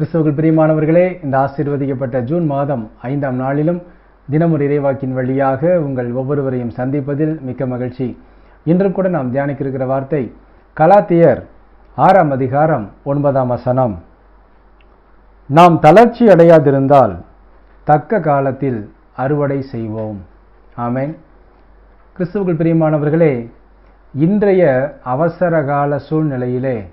கிறிஸ்தவர்கள் பிரியமானவர்களே இந்த ஆசீர்வதிக்கப்பட்ட ஜூன் மாதம் ஐந்தாம் நாளிலும் தினமொரு இறைவாக்கின் வழியாக உங்கள் ஒவ்வொருவரையும் சந்திப்பதில் மிக்க மகிழ்ச்சி. இன்றும் கூட நாம் தியானிக்க இருக்கிற வார்த்தை கலாத்தியர் ஆறாம் அதிகாரம் ஒன்பதாம் வசனம். நாம் தளர்ச்சி அடையாதிருந்தால் தக்க காலத்தில் அறுவடை செய்வோம். ஆமேன். கிறிஸ்துவர்கள் பிரியமானவர்களே இன்றைய அவசர கால சூழ்நிலையிலே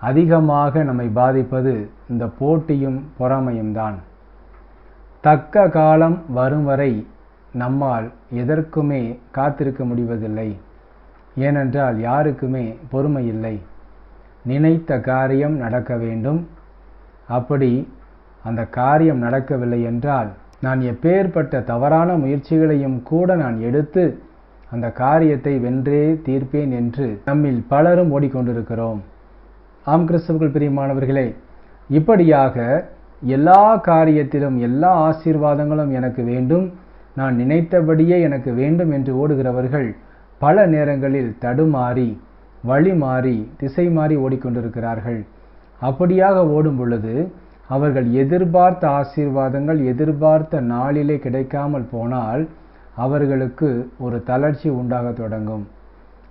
அதிகமாக நம்மை பாதிப்பது இந்த போட்டியும் பொறாமையும் தான் தக்க காலம் வரும் வரை நம்மால் எதற்குமே காத்திருக்க முடிவதில்லை. ஏனென்றால் யாருக்குமே பொறுமை இல்லை. நினைத்த காரியம் நடக்க வேண்டும். அப்படி அந்த காரியம் நடக்கவில்லை என்றால் நான் எப்பேற்பட்ட தவறான முயற்சிகளையும் கூட நான் எடுத்து அந்த காரியத்தை வென்றே தீர்ப்பேன் என்று நம்மில் பலரும் ஓடிக்கொண்டிருக்கிறோம். ஆம் கிறிஸ்தவர்கள் பிரியமானவர்களே இப்படியாக எல்லா காரியத்திலும் எல்லா ஆசீர்வாதங்களும் எனக்கு வேண்டும் நான் நினைத்தபடியே எனக்கு வேண்டும் என்று ஓடுகிறவர்கள் பல நேரங்களில் தடுமாறி வழி மாறி திசை மாறி ஓடிக்கொண்டிருக்கிறார்கள். அப்படியாக ஓடும் பொழுது அவர்கள் எதிர்பார்த்த ஆசீர்வாதங்கள் எதிர்பார்த்த நாளிலே கிடைக்காமல் போனால் அவர்களுக்கு ஒரு தளர்ச்சி உண்டாக தொடங்கும்.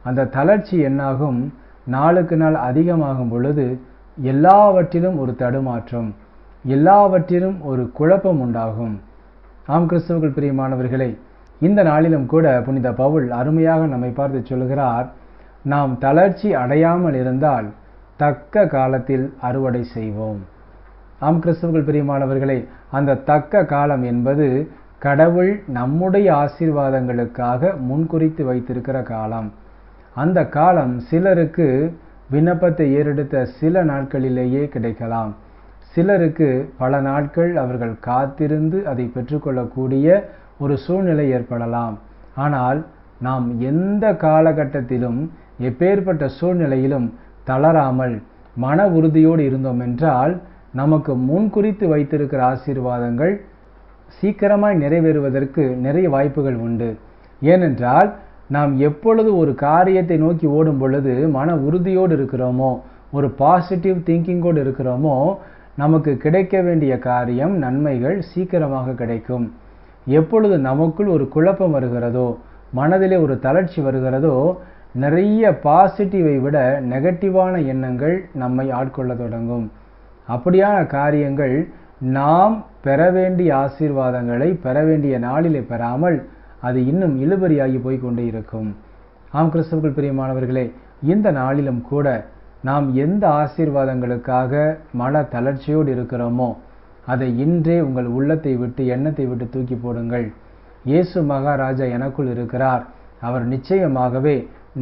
அந்த தளர்ச்சி என்னாகும்? நாளுக்கு நாள் அதிகமாகும் பொழுது எல்லாவற்றிலும் ஒரு தடுமாற்றம் எல்லாவற்றிலும் ஒரு குழப்பம் உண்டாகும். ஆம் கிறிஸ்தவர்கள் பிரியமானவர்களே இந்த நாளிலும் கூட புனித பவுல் அருமையாக நம்மை பார்த்து சொல்கிறார் நாம் தளர்ச்சி அடையாமல் இருந்தால் தக்க காலத்தில் அறுவடை செய்வோம். ஆம் கிறிஸ்தவர்கள் பிரியமானவர்களே அந்த தக்க காலம் என்பது கடவுள் நம்முடைய ஆசீர்வாதங்களுக்காக முன்குறித்து வைத்திருக்கிற காலம். அந்த காலம் சிலருக்கு விண்ணப்பத்தை ஏறெடுத்த சில நாட்களிலேயே கிடைக்கலாம். சிலருக்கு பல நாட்கள் அவர்கள் காத்திருந்து அதை பெற்றுக்கொள்ளக்கூடிய ஒரு சூழ்நிலை ஏற்படலாம். ஆனால் நாம் எந்த காலகட்டத்திலும் எப்பேற்பட்ட சூழ்நிலையிலும் தளராமல் மன உறுதியோடு இருந்தோம் என்றால் நமக்கு முன்குறித்து வைத்திருக்கிற ஆசீர்வாதங்கள் சீக்கிரமாய் நிறைவேறுவதற்கு நிறைய வாய்ப்புகள் உண்டு. ஏனென்றால் நாம் எப்பொழுது ஒரு காரியத்தை நோக்கி ஓடும் பொழுது மன உறுதியோடு இருக்கிறோமோ ஒரு பாசிட்டிவ் திங்கிங்கோடு இருக்கிறோமோ நமக்கு கிடைக்க வேண்டிய காரியம் நன்மைகள் சீக்கிரமாக கிடைக்கும். எப்பொழுது நமக்குள் ஒரு குழப்பம் வருகிறதோ மனதிலே ஒரு தளர்ச்சி வருகிறதோ நிறைய பாசிட்டிவை விட நெகட்டிவான எண்ணங்கள் நம்மை ஆட்கொள்ள தொடங்கும். அப்படியான காரியங்கள் நாம் பெற வேண்டிய ஆசீர்வாதங்களை பெற வேண்டிய நாளிலே பெறாமல் அது இன்னும் இழுபறியாகி போய் கொண்டே இருக்கும். ஆம் கிறிஸ்தவர்கள் பிரியமானவர்களே இந்த நாளிலும் கூட நாம் எந்த ஆசீர்வாதங்களுக்காக மன தளர்ச்சியோடு இருக்கிறோமோ அதை இன்றே உங்கள் உள்ளத்தை விட்டு எண்ணத்தை விட்டு தூக்கி போடுங்கள். இயேசு மகாராஜா எனக்குள் இருக்கிறார். அவர் நிச்சயமாகவே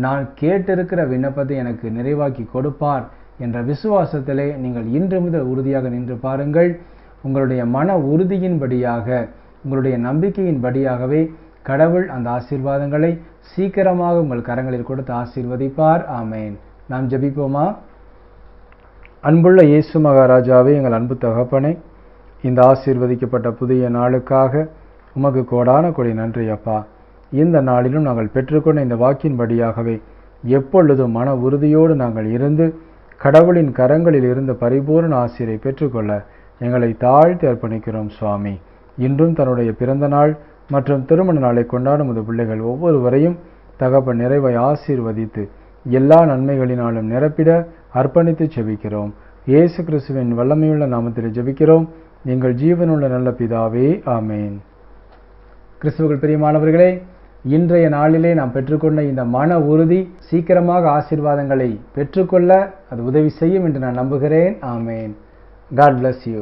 நான் கேட்டிருக்கிற விண்ணப்பத்தை எனக்கு நிறைவாக்கி கொடுப்பார் என்ற விசுவாசத்திலே நீங்கள் இன்று முதல் உறுதியாக நின்று பாருங்கள். உங்களுடைய மன உறுதியின்படியாக உங்களுடைய நம்பிக்கையின்படியாகவே கடவுள் அந்த ஆசீர்வாதங்களை சீக்கிரமாக உங்கள் கரங்களில் கொடுத்து ஆசீர்வதிப்பார். ஆமேன். நாம் ஜபிப்போமா? அன்புள்ள இயேசு மகாராஜாவே எங்கள் அன்பு தகப்பனே இந்த ஆசீர்வதிக்கப்பட்ட புதிய நாளுக்காக உமக்கு கோடான கொடி நன்றி அப்பா. இந்த நாளிலும் நாங்கள் பெற்றுக்கொண்ட இந்த வாக்கின்படியாகவே எப்பொழுதும் மன உறுதியோடு நாங்கள் இருந்து கடவுளின் கரங்களில் இருந்த பரிபூர்ண ஆசிரியை பெற்றுக்கொள்ள எங்களை தாழ்த்தி அர்ப்பணிக்கிறோம் சுவாமி. இன்றும் தன்னுடைய பிறந்த நாள் மற்றும் திருமண நாளை கொண்டாடும் இந்த பிள்ளைகள் ஒவ்வொருவரையும் தகப்ப நிறைவை ஆசீர்வதித்து எல்லா நன்மைகளினாலும் நிரப்பிட அர்ப்பணித்து ஜெபிக்கிறோம். இயேசு கிறிஸ்துவின் வல்லமையுள்ள நாமத்தில் ஜெபிக்கிறோம். எங்கள் ஜீவனுள்ள நல்ல பிதாவே ஆமேன். கிறிஸ்துவர்கள் பிரியமானவர்களே இன்றைய நாளிலே நாம் பெற்றுக்கொண்ட இந்த மன உறுதி சீக்கிரமாக ஆசீர்வாதங்களை பெற்றுக்கொள்ள அது உதவி செய்யும் என்று நான் நம்புகிறேன். ஆமேன். God bless you